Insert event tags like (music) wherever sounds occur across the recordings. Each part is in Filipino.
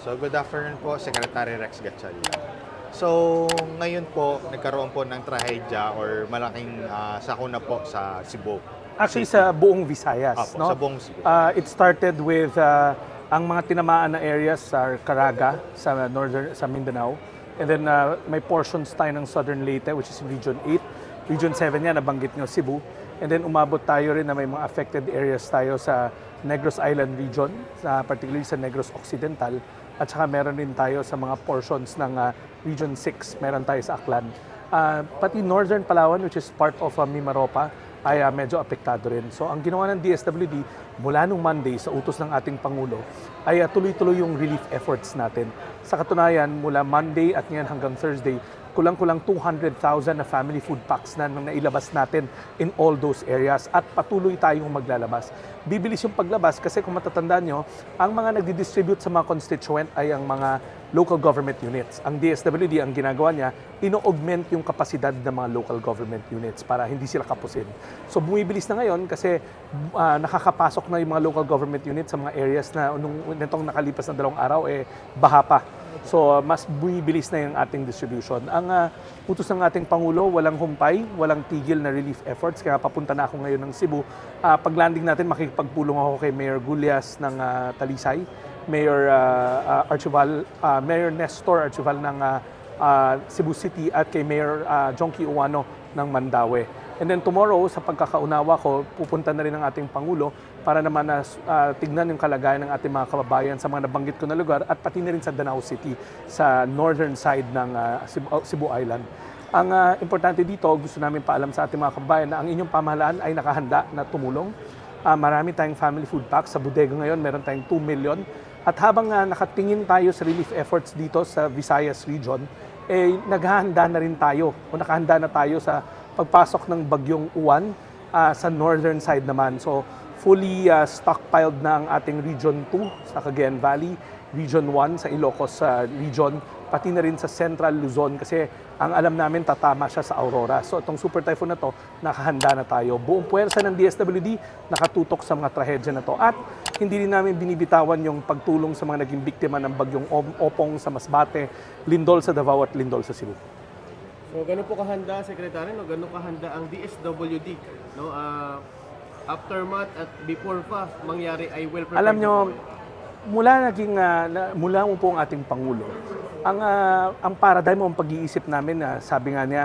So, good afternoon po, Secretary Rex Gatchalian. So, ngayon po, nagkaroon po ng trahedya or malaking ah, sakuna po sa Cebu. Actually, sa buong Visayas. Apo, no? sa buong Cebu. Uh, it started with uh, ang mga tinamaan na areas sa Caraga, sa northern sa Mindanao. And then uh, may portions tayo ng Southern Leyte, which is Region 8. Region 7 yan, nabanggit nyo, Cebu. And then umabot tayo rin na may mga affected areas tayo sa Negros Island region, sa, particularly sa Negros Occidental. At saka meron din tayo sa mga portions ng uh, Region 6, meron tayo sa Aklan. Uh, pati Northern Palawan, which is part of uh, Mimaropa, ay uh, medyo apektado rin. So ang ginawa ng DSWD mula nung Monday sa utos ng ating Pangulo ay uh, tuloy-tuloy yung relief efforts natin. Sa katunayan, mula Monday at ngayon hanggang Thursday, kulang-kulang 200,000 na family food packs na nang nailabas natin in all those areas at patuloy tayong maglalabas. Bibilis yung paglabas kasi kung matatandaan nyo, ang mga nagdi-distribute sa mga constituent ay ang mga local government units. Ang DSWD, ang ginagawa niya, ino-augment yung kapasidad ng mga local government units para hindi sila kapusin. So bumibilis na ngayon kasi ah, nakakapasok na yung mga local government units sa mga areas na nung nitong nakalipas na dalawang araw, eh, baha pa. So uh, mas bumibilis na yung ating distribution. Ang uh, utos ng ating Pangulo, walang humpay, walang tigil na relief efforts. Kaya papunta na ako ngayon ng Cebu. Uh, pag landing natin, makikipagpulong ako kay Mayor Gulyas ng uh, Talisay, Mayor uh, uh, Archival, uh, Mayor Nestor Archival ng uh, uh, Cebu City at kay Mayor uh, Jonky Uwano ng Mandaue. And then tomorrow, sa pagkakaunawa ko, pupunta na rin ang ating Pangulo para naman na ah, tignan yung kalagayan ng ating mga kababayan sa mga nabanggit ko na lugar at pati na rin sa Danao City, sa northern side ng ah, Cebu, oh, Cebu Island. Ang ah, importante dito, gusto namin paalam sa ating mga kababayan na ang inyong pamahalaan ay nakahanda na tumulong. Ah, marami tayong family food packs. Sa bodega ngayon, meron tayong 2 million. At habang ah, nakatingin tayo sa relief efforts dito sa Visayas region, eh, naghahanda na rin tayo o nakahanda na tayo sa pagpasok ng bagyong uwan ah, sa northern side naman. So fully ah, stockpiled na ang ating Region 2 sa Cagayan Valley, Region 1 sa Ilocos ah, region, pati na rin sa Central Luzon kasi ang alam namin tatama siya sa Aurora. So itong super typhoon na to, nakahanda na tayo. Buong puwersa ng DSWD nakatutok sa mga trahedya na to. At hindi rin namin binibitawan yung pagtulong sa mga naging biktima ng bagyong Opong sa Masbate, Lindol sa Davao at Lindol sa Cebu. So, ganun po kahanda, Secretary, no? ganun kahanda ang DSWD, no? Ah, aftermath at before pa mangyari ay well prepared. Alam nyo, mula naging na- mula mo po ang ating pangulo. Ang ah, ang paradigm ang pag-iisip namin na sabi nga niya,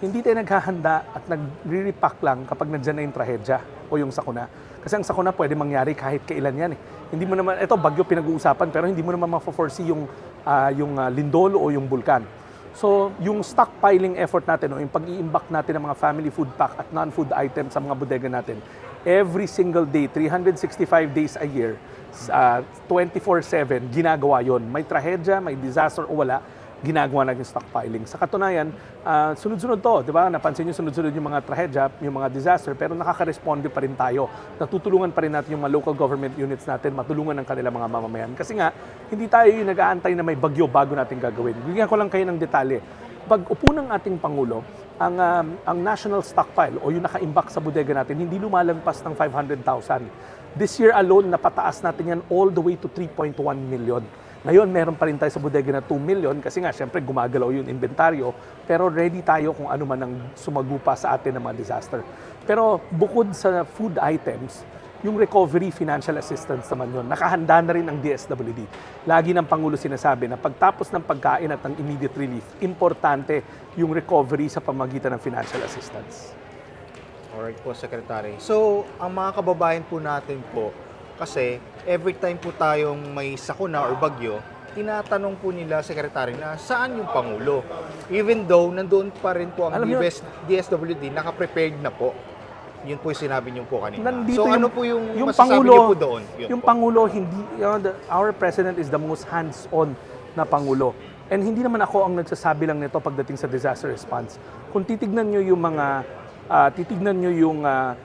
hindi tayo naghahanda at nagre-repack lang kapag nandiyan na yung trahedya o yung sakuna. Kasi ang sakuna pwede mangyari kahit kailan yan eh. Hindi mo naman, ito bagyo pinag-uusapan pero hindi mo naman ma-foresee yung, ah, yung ah, lindol o yung bulkan. So, yung stockpiling effort natin o yung pag-iimbak natin ng mga family food pack at non-food items sa mga bodega natin, every single day, 365 days a year, uh, 24-7, ginagawa yon. May trahedya, may disaster o wala, ginagawa natin yung stockpiling. Sa katunayan, ah, sunod-sunod to, di ba? Napansin nyo sunod-sunod yung mga trahedya, yung mga disaster, pero nakaka-responde pa rin tayo. Natutulungan pa rin natin yung mga local government units natin, matulungan ng kanilang mga mamamayan. Kasi nga, hindi tayo yung nag-aantay na may bagyo bago natin gagawin. Bigyan ko lang kayo ng detalye. Pag upo ng ating Pangulo, ang, um, ang national stockpile o yung naka-imbak sa bodega natin, hindi lumalampas ng 500,000. This year alone, napataas natin yan all the way to 3.1 million. Ngayon, meron pa rin tayo sa bodega na 2 million kasi nga, syempre, gumagalaw yung inventaryo. Pero ready tayo kung ano man ang sumagupa sa atin ng mga disaster. Pero bukod sa food items, yung recovery financial assistance naman yun. Nakahanda na rin ang DSWD. Lagi ng Pangulo sinasabi na pagtapos ng pagkain at ng immediate relief, importante yung recovery sa pamagitan ng financial assistance. Alright po, Secretary. So, ang mga kababayan po natin po, kasi every time po tayong may sakuna or bagyo, tinatanong po nila, Secretary, na saan yung Pangulo? Even though, nandoon pa rin po ang Alam niyo- DBS, DSWD, naka-prepared na po. Yun po yung sinabi niyo po kanina. Nandito so, yung- ano po yung, yung masasabi Pangulo, niyo po doon? Yun yung po. Pangulo, hindi, you know, the- our President is the most hands-on na Pangulo. And hindi naman ako ang nagsasabi lang nito pagdating sa disaster response. Kung titignan nyo yung mga, ah, titignan nyo yung ah,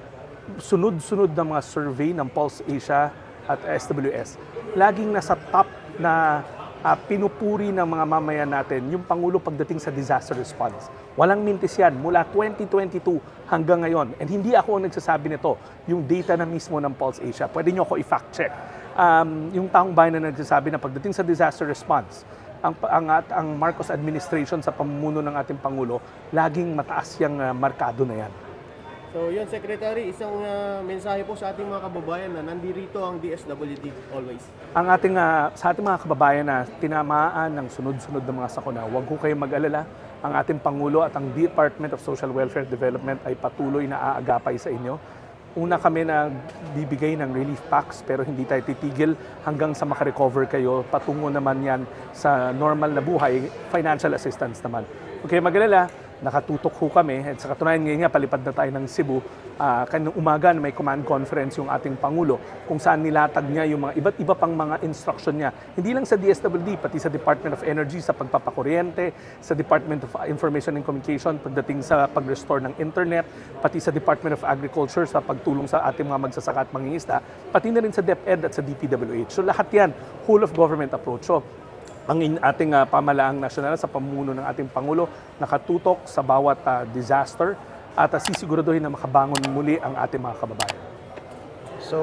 sunod-sunod na mga survey ng Pulse Asia at SWS, laging nasa top na ah, pinupuri ng mga mamayan natin yung Pangulo pagdating sa disaster response. Walang mintis yan mula 2022 hanggang ngayon. And hindi ako ang nagsasabi nito, yung data na mismo ng Pulse Asia. Pwede nyo ako i-fact check. um, yung taong bayan na nagsasabi na pagdating sa disaster response, ang, ang, ang Marcos administration sa pamumuno ng ating Pangulo, laging mataas yung ah, markado na yan. So yun, Secretary, isang ah, mensahe po sa ating mga kababayan na nandito ang DSWD always. Ang ating, ah, sa ating mga kababayan na tinamaan ng sunod-sunod na mga sakuna, huwag ko kayong mag-alala. Ang ating Pangulo at ang Department of Social Welfare Development ay patuloy na aagapay sa inyo. Una kami na bibigay ng relief packs pero hindi tayo titigil hanggang sa makarecover kayo. Patungo naman yan sa normal na buhay, financial assistance naman. Okay, mag-alala, nakatutok ho kami at sa katunayan ngayon nga palipad na tayo ng Cebu Ah, kanina umaga may command conference yung ating Pangulo kung saan nilatag niya yung mga iba't iba pang mga instruction niya. Hindi lang sa DSWD, pati sa Department of Energy sa pagpapakuryente, sa Department of Information and Communication pagdating sa pag-restore ng internet, pati sa Department of Agriculture sa pagtulong sa ating mga magsasaka at mangingisda, pati na rin sa DepEd at sa DPWH. So lahat yan, whole of government approach. So, ang in- ating ah, pamalaang nasyonal sa pamumuno ng ating Pangulo nakatutok sa bawat ah, disaster at uh, sisiguraduhin na makabangon muli ang ating mga kababayan. So,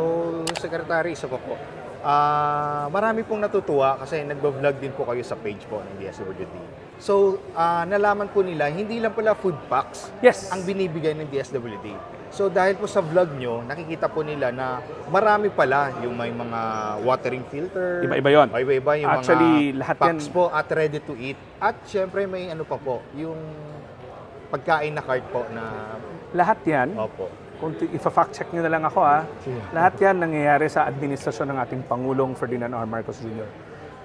Secretary, isa pa po. Ah, marami pong natutuwa kasi nagbo-vlog din po kayo sa page po ng DSWD. So, ah, nalaman po nila, hindi lang pala food packs Yes. ang binibigay ng DSWD. So, dahil po sa vlog nyo, nakikita po nila na marami pala yung may mga watering filter. Iba-iba yun. Iba-iba yung Actually, mga lahat packs yan- po at ready to eat. At syempre may ano pa po, yung pagkain na cart po na Lahat yan, opo. kung ifa-fact check nyo na lang ako ha, lahat yan nangyayari sa administrasyon ng ating Pangulong Ferdinand R. Marcos Jr.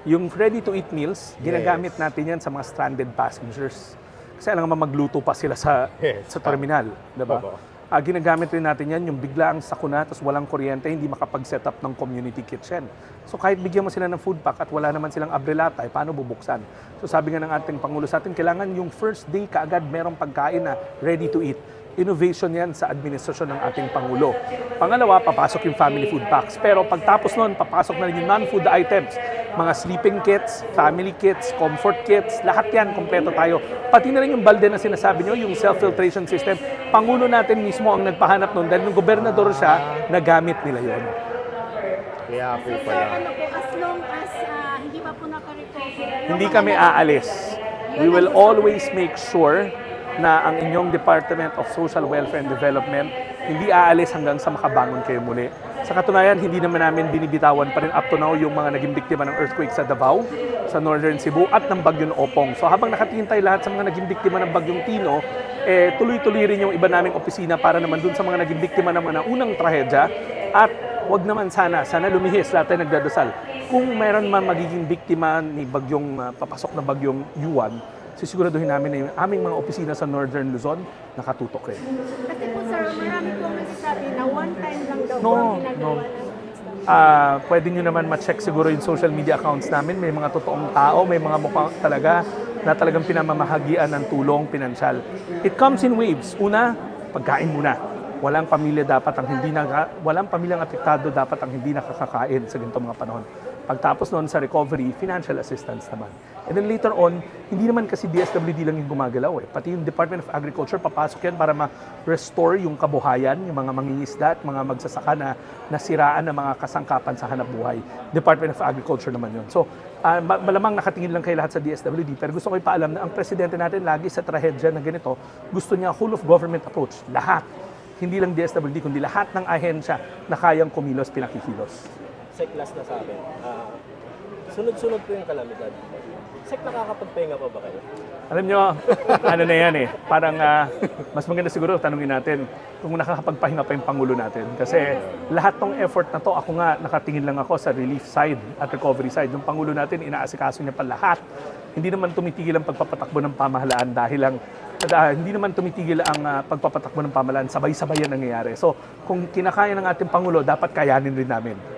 Yung ready-to-eat meals, ginagamit natin yan sa mga stranded passengers. Kasi alam nga magluto pa sila sa, Yes, sa terminal, di ba? Ah, ginagamit rin natin yan, yung bigla ang sakuna, tapos walang kuryente, hindi makapag-set up ng community kitchen. So kahit bigyan mo sila ng food pack at wala naman silang abrelata, eh, paano bubuksan? So sabi nga ng ating Pangulo sa atin, kailangan yung first day kaagad merong pagkain na ready to eat. Innovation yan sa administrasyon ng ating Pangulo. Pangalawa, papasok yung family food packs. Pero pagtapos nun, papasok na rin yung non-food items. Mga sleeping kits, family kits, comfort kits, lahat yan, kompleto tayo. Pati na rin yung balde na sinasabi nyo, yung self-filtration system. Pangulo natin mismo ang nagpahanap nun dahil yung gobernador siya, nagamit nila yon. Kaya po sir, pala. ano po, as long as ah, hindi pa po naka-recover. Hindi kami aalis. We will always make sure na ang inyong Department of Social Welfare and Development hindi aalis hanggang sa makabangon kayo muli. Sa katunayan, hindi naman namin binibitawan pa rin up to now yung mga naging biktima ng earthquake sa Davao, sa Northern Cebu at ng Bagyong Opong. So habang nakatingin tayo lahat sa mga naging biktima ng Bagyong Tino, eh, tuloy-tuloy rin yung iba naming opisina para naman dun sa mga naging biktima ng mga unang trahedya at wag naman sana, sana lumihis, lahat tayo nagdadasal. Kung mayroon man magiging biktima ni bagyong ah, papasok na bagyong Yuan, sisiguraduhin namin na yung aming mga opisina sa Northern Luzon nakatutok rin. Kasi po sir, marami po ang nagsasabi na one time lang daw No, ang ginagawa no. ng Ah, pwede nyo naman ma-check siguro yung social media accounts namin. May mga totoong tao, may mga mukha talaga na talagang pinamamahagian ng tulong pinansyal. It comes in waves. Una, pagkain muna. Walang pamilya dapat ang hindi naka, walang pamilyang apektado dapat ang hindi nakakakain sa ganitong mga panahon. Pagtapos noon sa recovery, financial assistance naman. And then later on, hindi naman kasi DSWD lang yung gumagalaw eh. Pati yung Department of Agriculture, papasok yan para ma-restore yung kabuhayan, yung mga mangingisda at mga magsasaka na nasiraan ng mga kasangkapan sa hanap buhay. Department of Agriculture naman yun. So, ma- malamang nakatingin lang kayo lahat sa DSWD, pero gusto ko ipaalam na ang presidente natin lagi sa trahedya na ganito, gusto niya whole of government approach. Lahat. Hindi lang DSWD, kundi lahat ng ahensya na kayang kumilos, pinakikilos. Sek last na sa akin. Ah, sunod-sunod po yung kalamidad. Sek, nakakapagpahinga pa ba kayo? Alam nyo, (laughs) ano na yan eh, parang ah, mas maganda siguro tanungin natin kung nakakapagpahinga pa yung Pangulo natin. Kasi lahat ng effort na to, ako nga nakatingin lang ako sa relief side at recovery side. Yung Pangulo natin, inaasikaso niya pa lahat. Hindi naman tumitigil ang pagpapatakbo ng pamahalaan dahil lang ah, hindi naman tumitigil ang ah, pagpapatakbo ng pamahalaan, sabay-sabay yan nangyayari. So, kung kinakaya ng ating Pangulo, dapat kayanin rin namin.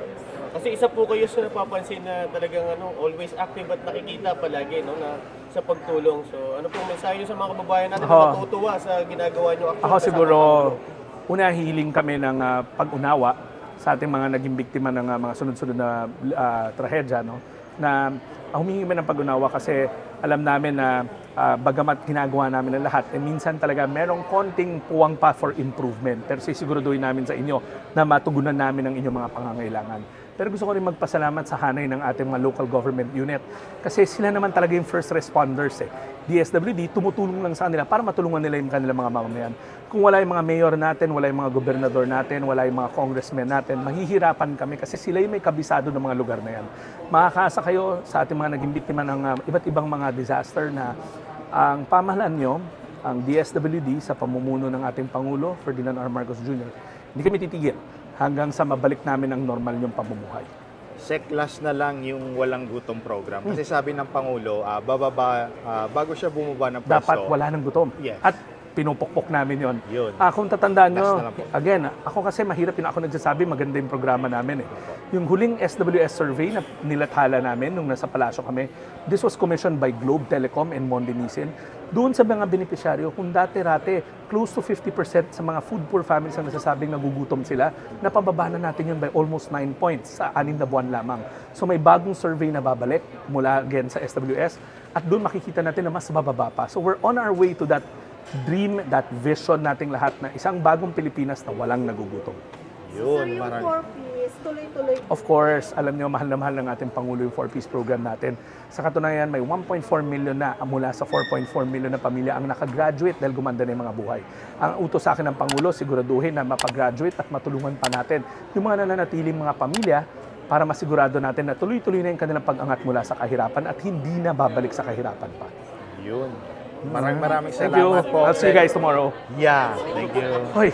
Kasi isa po kayo sa napapansin na talagang ano, always active at nakikita palagi no, na sa pagtulong. So ano pong mensahe niyo sa mga kababayan natin na natutuwa sa ginagawa niyo Ako kasama siguro, una hiling kami ng ah, pag-unawa sa ating mga naging biktima ng ah, mga sunod-sunod na ah, trahedya, no? na ah, humingi kami ng pag-unawa kasi alam namin na ah, bagamat ginagawa namin ang lahat, eh, minsan talaga merong konting puwang pa for improvement. Pero sisiguraduhin namin sa inyo na matugunan namin ang inyong mga pangangailangan. Pero gusto ko rin magpasalamat sa hanay ng ating mga local government unit. Kasi sila naman talaga yung first responders eh. DSWD, tumutulong lang sa kanila para matulungan nila yung kanilang mga mamamayan. Kung wala yung mga mayor natin, wala yung mga gobernador natin, wala yung mga congressmen natin, mahihirapan kami kasi sila yung may kabisado ng mga lugar na yan. Makakaasa kayo sa ating mga naging biktima ng uh, iba't ibang mga disaster na ang pamahalaan nyo, ang DSWD sa pamumuno ng ating Pangulo, Ferdinand R. Marcos Jr., hindi kami titigil hanggang sa mabalik namin ang normal yung pamumuhay. Seklas na lang yung walang gutom program. Kasi sabi ng Pangulo, ah, bababa, ah, bago siya bumaba ng pwesto, Dapat wala ng gutom. Yes. At pinupukpok namin yon. Yun. Ah, kung tatandaan Last nyo, na lang po. again, ako kasi mahirap yun ako nagsasabi, maganda yung programa namin eh. Yung huling SWS survey na nilathala namin nung nasa palasyo kami, this was commissioned by Globe Telecom and Mondenisin. Doon sa mga benepisyaryo, kung dati-rate, close to 50% sa mga food poor families ang nasasabing nagugutom sila, napababa na natin yun by almost 9 points sa anim na buwan lamang. So may bagong survey na babalik mula again sa SWS at doon makikita natin na mas bababa pa. So we're on our way to that dream, that vision nating lahat na isang bagong Pilipinas na walang nagugutom. Yun, yung marami. four-piece, tuloy-tuloy Of course, alam niyo mahal na mahal ng ating Pangulo yung 4-piece program natin. Sa katunayan, may 1.4 million na mula sa 4.4 million na pamilya ang nakagraduate dahil gumanda na yung mga buhay. Ang utos sa akin ng Pangulo, siguraduhin na mapagraduate at matulungan pa natin yung mga nananatiling mga pamilya para masigurado natin na tuloy-tuloy na yung kanilang pag-angat mula sa kahirapan at hindi na babalik sa kahirapan pa. Yun. Maraming maraming salamat po. I'll see you guys tomorrow. Yeah, thank you. Hoy,